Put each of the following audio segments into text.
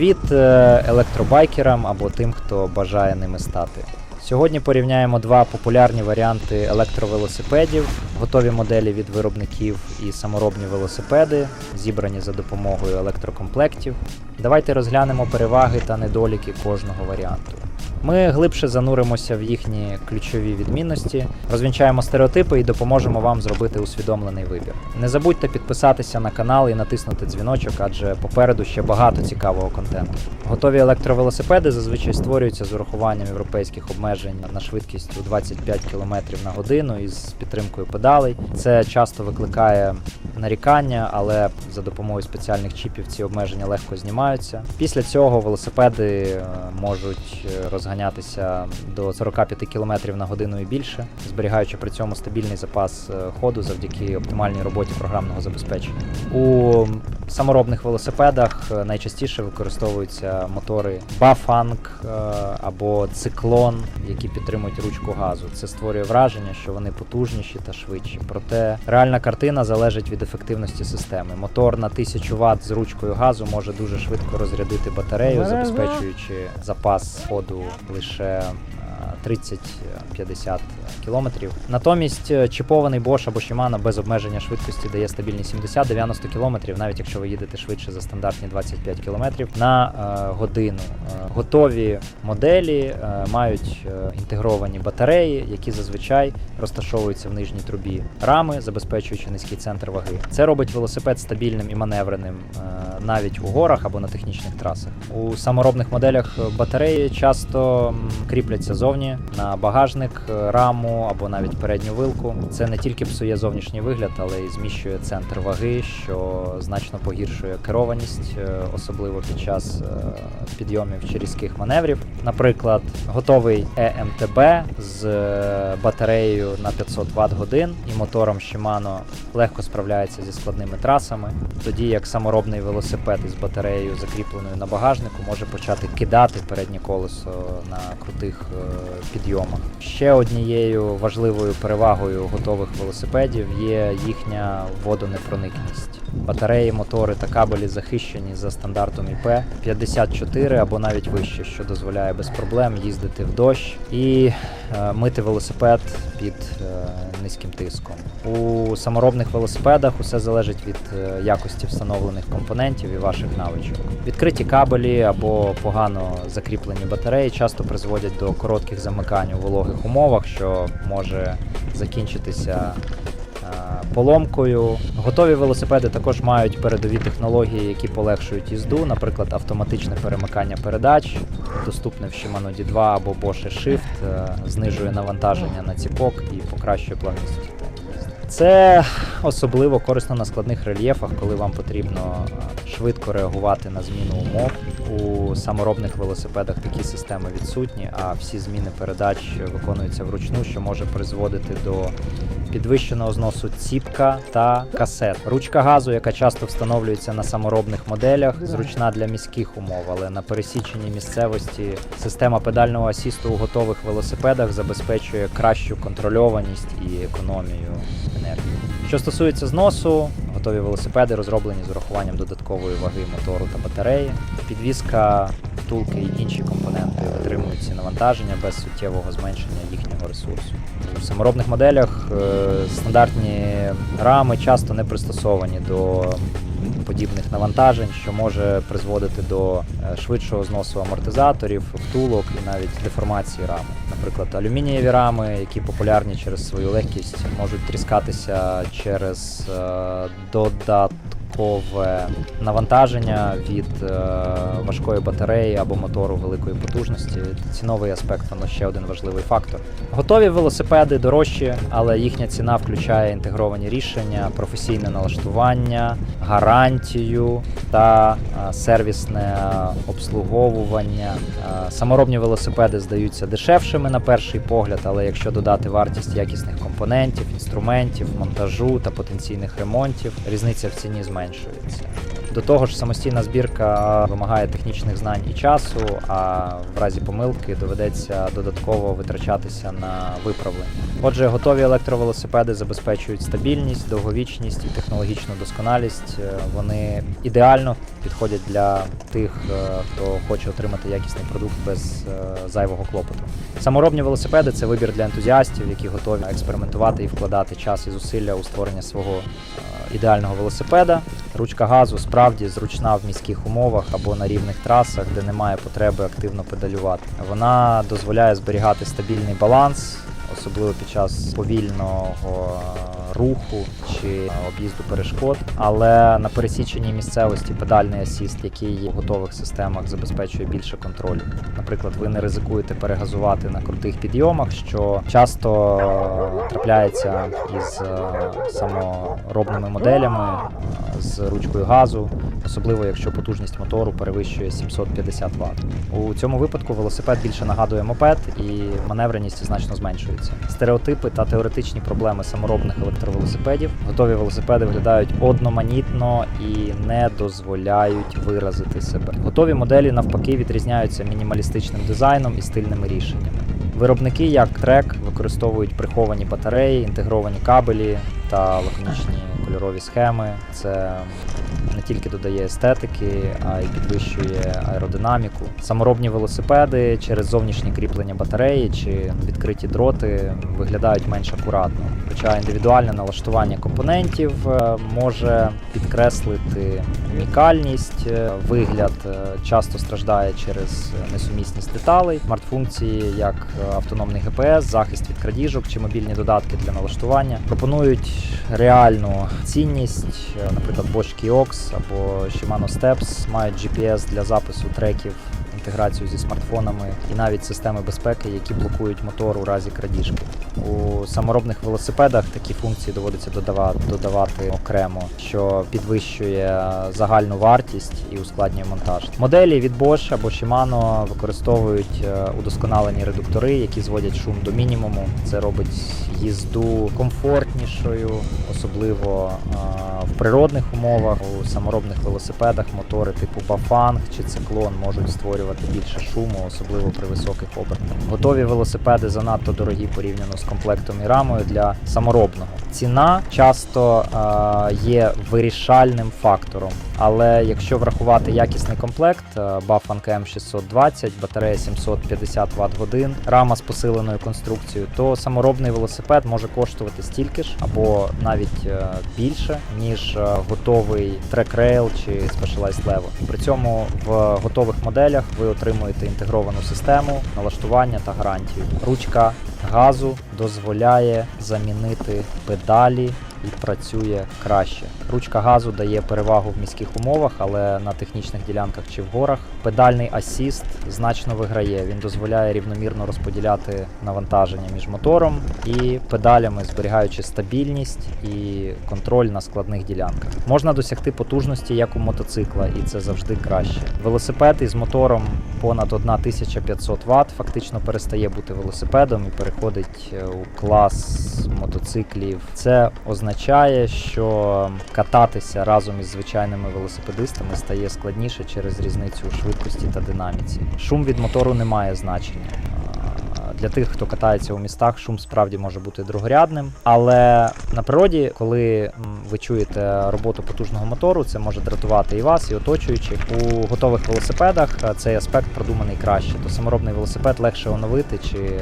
Від е, електробайкерам або тим, хто бажає ними стати. Сьогодні порівняємо два популярні варіанти електровелосипедів, готові моделі від виробників і саморобні велосипеди, зібрані за допомогою електрокомплектів. Давайте розглянемо переваги та недоліки кожного варіанту. Ми глибше зануримося в їхні ключові відмінності, розвінчаємо стереотипи і допоможемо вам зробити усвідомлений вибір. Не забудьте підписатися на канал і натиснути дзвіночок, адже попереду ще багато цікавого контенту. Готові електровелосипеди зазвичай створюються з урахуванням європейських обмежень на швидкість у 25 км на годину із підтримкою педалей. Це часто викликає нарікання, але за допомогою спеціальних чіпів ці обмеження легко знімаються. Після цього велосипеди е, можуть е, розганятися до 45 км на годину і більше, зберігаючи при цьому стабільний запас е, ходу завдяки оптимальній роботі програмного забезпечення. У саморобних велосипедах е, найчастіше використовуються мотори Bafang е, або циклон, які підтримують ручку газу. Це створює враження, що вони потужніші та швидші. Проте реальна картина залежить від ефективності системи. Мотор на 1000 Вт з ручкою газу може дуже швидко розрядити батарею, забезпечуючи запас ходу лише е, 30-50 кілометрів. Натомість е, чіпований Bosch або Shimano без обмеження швидкості дає стабільні 70-90 кілометрів, навіть якщо ви їдете швидше за стандартні 25 кілометрів на е, годину. Готові моделі е, мають е, інтегровані батареї, які зазвичай розташовуються в нижній трубі рами, забезпечуючи низький центр ваги. Це робить велосипед стабільним і маневреним е, навіть у горах або на технічних трасах. У саморобних моделях батареї часто кріпляться зовні на багажник, раму або навіть передню вилку. Це не тільки псує зовнішній вигляд, але й зміщує центр ваги, що значно погіршує керованість, особливо під час підйомів чи різких маневрів. Наприклад, готовий EMTB з е, батареєю на 500 Вт годин і мотором Shimano легко справляється зі складними трасами, тоді як саморобний велосипед із батареєю, закріпленою на багажнику, може почати кидати переднє колесо на крутих е, підйомах. Ще однією важливою перевагою готових велосипедів є їхня водонепроникність. Батареї, мотори та кабелі захищені за стандартом ІП 54 або навіть вище, що дозволяє без проблем їздити в дощ і е, мити велосипед під е, низьким тиском. У саморобних велосипедах усе залежить від е, якості встановлених компонентів і ваших навичок. Відкриті кабелі або погано закріплені батареї часто призводять до коротких замикань у вологих умовах, що може закінчитися поломкою. Готові велосипеди також мають передові технології, які полегшують їзду, наприклад, автоматичне перемикання передач, доступне в Shimano D2 або Bosch Shift, е, знижує навантаження на ціпок і покращує плавність. Це особливо корисно на складних рельєфах, коли вам потрібно е, швидко реагувати на зміну умов. У саморобних велосипедах такі системи відсутні, а всі зміни передач виконуються вручну, що може призводити до підвищеного зносу ціпка та касет. Ручка газу, яка часто встановлюється на саморобних моделях, зручна для міських умов, але на пересіченні місцевості система педального асісту у готових велосипедах забезпечує кращу контрольованість і економію енергії. Що стосується зносу, готові велосипеди розроблені з урахуванням додаткової ваги мотору та батареї. Підвізка, втулки і інші компоненти витримують ці навантаження без суттєвого зменшення їхнього ресурсу. У саморобних моделях е, стандартні рами часто не пристосовані до подібних навантажень, що може призводити до е, швидшого зносу амортизаторів, втулок і навіть деформації рами. Наприклад, алюмінієві рами, які популярні через свою легкість, можуть тріскатися через е, додаткове навантаження від е, важкої батареї або мотору великої потужності. Ціновий аспект воно ще один важливий фактор. Готові велосипеди дорожчі, але їхня ціна включає інтегровані рішення, професійне налаштування, гарантію та е, сервісне обслуговування. Е, Саморобні велосипеди здаються дешевшими на перший погляд, але якщо додати вартість якісних компонентів, інструментів, монтажу та потенційних ремонтів, різниця в ціні зменшується. До того ж, самостійна збірка вимагає технічних знань і часу, а в разі помилки доведеться додатково витрачатися на виправлення. Отже, готові електровелосипеди забезпечують стабільність, довговічність і технологічну досконалість. Е, Вони ідеально підходять для тих, е, хто хоче отримати якісний продукт без е, зайвого клопоту. Саморобні велосипеди це вибір для ентузіастів, які готові експериментувати і вкладати час і зусилля у створення свого ідеального велосипеда. Ручка газу справді зручна в міських умовах або на рівних трасах, де немає потреби активно педалювати. Вона дозволяє зберігати стабільний баланс, особливо під час повільного е, руху чи об'їзду перешкод. Але на пересіченій місцевості педальний асіст, який в готових системах забезпечує більше контролю. Наприклад, ви не ризикуєте перегазувати на крутих підйомах, що часто е, трапляється із е, саморобними моделями е, з ручкою газу, особливо якщо потужність мотору перевищує 750 Вт. У цьому випадку велосипед більше нагадує мопед і маневреність значно зменшується. Стереотипи та теоретичні проблеми саморобних електровелосипедів. Готові велосипеди виглядають одноманітно і не дозволяють виразити себе. Готові моделі навпаки відрізняються мінімалістичним дизайном і стильними рішеннями. Виробники, як трек, використовують приховані батареї, інтегровані кабелі та лаконічні кольорові схеми. Це тільки додає естетики, а й підвищує аеродинаміку. Саморобні велосипеди через зовнішнє кріплення батареї чи відкриті дроти виглядають менш акуратно. Хоча індивідуальне налаштування компонентів е, може підкреслити унікальність, е, вигляд е, часто страждає через несумісність деталей, смарт-функції, як автономний GPS, захист від крадіжок чи мобільні додатки для налаштування пропонують реальну цінність, наприклад, Bosch Kiox або Shimano Steps мають GPS для запису треків. Інтеграцію зі смартфонами і навіть системи безпеки, які блокують мотор у разі крадіжки. У саморобних велосипедах такі функції доводиться додавати, окремо, що підвищує загальну вартість і ускладнює монтаж. Моделі від Bosch або Shimano використовують е, удосконалені редуктори, які зводять шум до мінімуму. Це робить їзду комфортнішою, особливо е, природних умовах. У саморобних велосипедах мотори типу бафанг чи циклон можуть створювати більше шуму, особливо при високих обертах. Готові велосипеди занадто дорогі порівняно з комплектом і рамою для саморобного. Ціна часто е, є вирішальним фактором. Але якщо врахувати якісний комплект, е, Bafang M620, батарея 750 Вт годин, рама з посиленою конструкцією, то саморобний велосипед може коштувати стільки ж або навіть е, більше, ніж е, готовий Rail чи Specialized Level. При цьому в готових моделях ви отримуєте інтегровану систему, налаштування та гарантію. Ручка газу дозволяє замінити педалі і працює краще. Ручка газу дає перевагу в міських умовах, але на технічних ділянках чи в горах. Педальний асіст значно виграє. Він дозволяє рівномірно розподіляти навантаження між мотором і педалями, зберігаючи стабільність і контроль на складних ділянках. Можна досягти потужності як у мотоцикла, і це завжди краще. Велосипед із мотором понад 1500 Вт фактично перестає бути велосипедом і переходить е, у клас мотоциклів. Це означає, що кататися разом із звичайними велосипедистами стає складніше через різницю у швидкості та динаміці. Шум від мотору не має значення. Для тих, хто катається у містах, шум справді може бути другорядним. Але на природі, коли ви чуєте роботу потужного мотору, це може дратувати і вас, і оточуючих. У готових велосипедах цей аспект продуманий краще. То саморобний велосипед легше оновити чи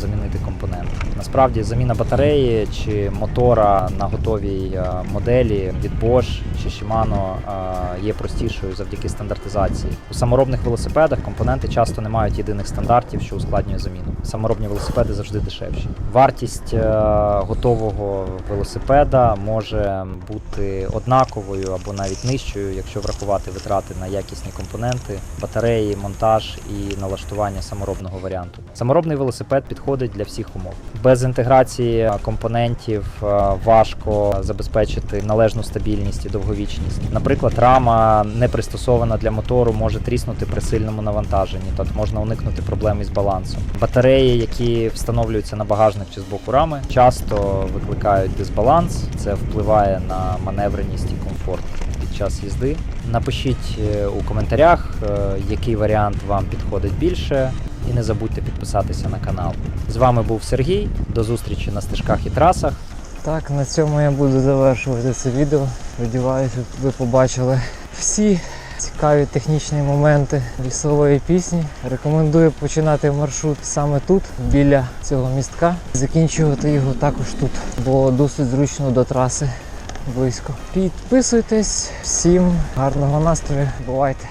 замінити компоненти. Насправді заміна батареї чи мотора на готовій е, моделі від Bosch чи Shimano е, є простішою завдяки стандартизації. У саморобних велосипедах компоненти часто не мають єдиних стандартів, що ускладнює заміну. Саморобні велосипеди завжди дешевші. Вартість е, готового велосипеда може бути однаковою або навіть нижчою, якщо врахувати витрати на якісні компоненти, батареї, монтаж і налаштування саморобного варіанту. Саморобний велосипед підходить для всіх умов. Без інтеграції е, компонентів е, важко забезпечити належну стабільність і довговічність. Наприклад, рама не пристосована для мотору, може тріснути при сильному навантаженні, тобто можна уникнути проблем із балансом. Батареї, які встановлюються на багажник чи з боку рами, часто викликають дисбаланс. Це впливає на маневреність і комфорт. під час їзди. Напишіть е, у коментарях, е, який варіант вам підходить більше, і не забудьте підписатися на канал. З вами був Сергій. До зустрічі на стежках і трасах. Так, на цьому я буду завершувати це відео. Сподіваюся, ви побачили всі цікаві технічні моменти лісової пісні. Рекомендую починати маршрут саме тут, біля цього містка. Закінчувати його також тут, бо досить зручно до траси близько. Підписуйтесь, всім гарного настрою, бувайте!